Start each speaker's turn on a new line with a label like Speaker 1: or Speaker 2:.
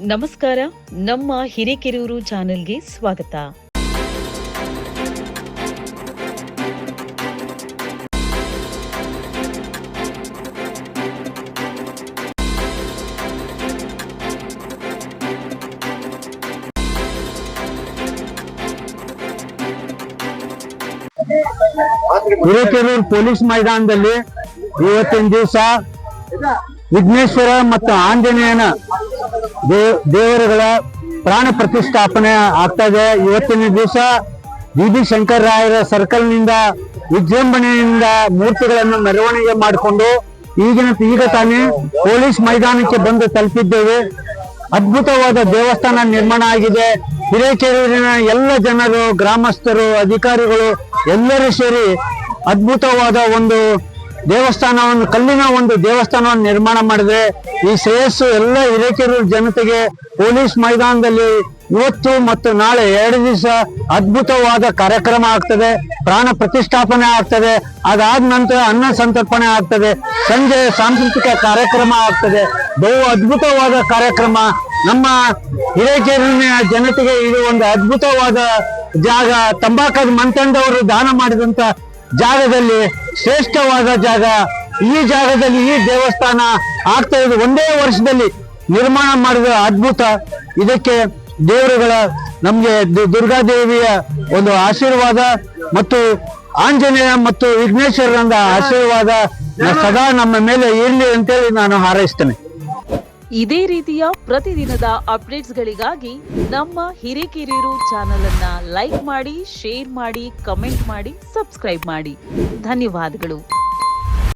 Speaker 1: ನಮಸ್ಕಾರ ನಮ್ಮ ಹಿರೇಕೆರೂರು ಚಾನೆಲ್ಗೆ ಸ್ವಾಗತ.
Speaker 2: ಹಿರೇಕೆರೂರು ಪೊಲೀಸ್ ಮೈದಾನದಲ್ಲಿ ಇವತ್ತಿನ ದಿವಸ ವಿಘ್ನೇಶ್ವರ ಮತ್ತು ಆಂಜನೇಯನ ದೇವರುಗಳ ಪ್ರಾಣ ಪ್ರತಿಷ್ಠಾಪನೆ ಆಗ್ತಾ ಇದೆ. ಇವತ್ತಿನ ದಿವಸ ಬಿ ಬಿ ಶಂಕರರಾಯರ ಸರ್ಕಲ್ನಿಂದ ವಿಜೃಂಭಣೆಯಿಂದ ಮೂರ್ತಿಗಳನ್ನು ಮೆರವಣಿಗೆ ಮಾಡಿಕೊಂಡು ಈಗಿನ, ಈಗ ತಾನೇ ಪೊಲೀಸ್ ಮೈದಾನಕ್ಕೆ ಬಂದು ತಲುಪಿದ್ದೇವೆ. ಅದ್ಭುತವಾದ ದೇವಸ್ಥಾನ ನಿರ್ಮಾಣ ಆಗಿದೆ. ಹಿರೇಕೆರೂರಿನ ಎಲ್ಲ ಜನರು, ಗ್ರಾಮಸ್ಥರು, ಅಧಿಕಾರಿಗಳು ಎಲ್ಲರೂ ಸೇರಿ ಅದ್ಭುತವಾದ ಒಂದು ದೇವಸ್ಥಾನವನ್ನು, ಕಲ್ಲಿನ ಒಂದು ದೇವಸ್ಥಾನವನ್ನು ನಿರ್ಮಾಣ ಮಾಡಿದ್ರೆ ಈ ಶ್ರೇಯಸ್ಸು ಎಲ್ಲ ಹಿರೇಕೆರೂರು ಜನತೆಗೆ ಪೊಲೀಸ್ ಮೈದಾನದಲ್ಲಿ ಇವತ್ತು ಮತ್ತು ನಾಳೆ ಎರಡು ದಿವಸ ಅದ್ಭುತವಾದ ಕಾರ್ಯಕ್ರಮ ಆಗ್ತದೆ, ಪ್ರಾಣ ಪ್ರತಿಷ್ಠಾಪನೆ ಆಗ್ತದೆ, ಅದಾದ ನಂತರ ಅನ್ನ ಸಂತರ್ಪಣೆ ಆಗ್ತದೆ, ಸಂಜೆ ಸಾಂಸ್ಕೃತಿಕ ಕಾರ್ಯಕ್ರಮ ಆಗ್ತದೆ, ಬಹು ಅದ್ಭುತವಾದ ಕಾರ್ಯಕ್ರಮ. ನಮ್ಮ ಹಿರೇಕೆರೂರಿನ ಜನತೆಗೆ ಇದು ಒಂದು ಅದ್ಭುತವಾದ ಜಾಗ. ತಂಬಾಕದ ಮಂತಂಡವರು ದಾನ ಮಾಡಿದಂತ ಜಾಗದಲ್ಲಿ ಶ್ರೇಷ್ಠವಾದ ಜಾಗ. ಈ ಜಾಗದಲ್ಲಿ ಈ ದೇವಸ್ಥಾನ ಆಗ್ತಾ ಇದೆ ಒಂದೇ ವರ್ಷದಲ್ಲಿ ನಿರ್ಮಾಣ ಮಾಡಿದ ಅದ್ಭುತ. ಇದಕ್ಕೆ ದೇವರುಗಳ ನಮಗೆ ದುರ್ಗಾದೇವಿಯ ಒಂದು ಆಶೀರ್ವಾದ ಮತ್ತು ಆಂಜನೇಯ ಮತ್ತು ವಿಘ್ನೇಶ್ವರನ ಆಶೀರ್ವಾದ ಸದಾ ನಮ್ಮ ಮೇಲೆ ಇರಲಿ ಅಂತೇಳಿ ನಾನು ಹಾರೈಸ್ತೇನೆ.
Speaker 1: ಇದೇ ರೀತಿಯ ಪ್ರತಿದಿನದ ಅಪ್ಡೇಟ್ಸ್ಗಳಿಗಾಗಿ ನಮ್ಮ ಹಿರೇಕೆರೂರು ಚಾನೆಲ್ ಅನ್ನ ಲೈಕ್ ಮಾಡಿ, ಶೇರ್ ಮಾಡಿ, ಕಮೆಂಟ್ ಮಾಡಿ, ಸಬ್ಸ್ಕ್ರೈಬ್ ಮಾಡಿ. ಧನ್ಯವಾದಗಳು.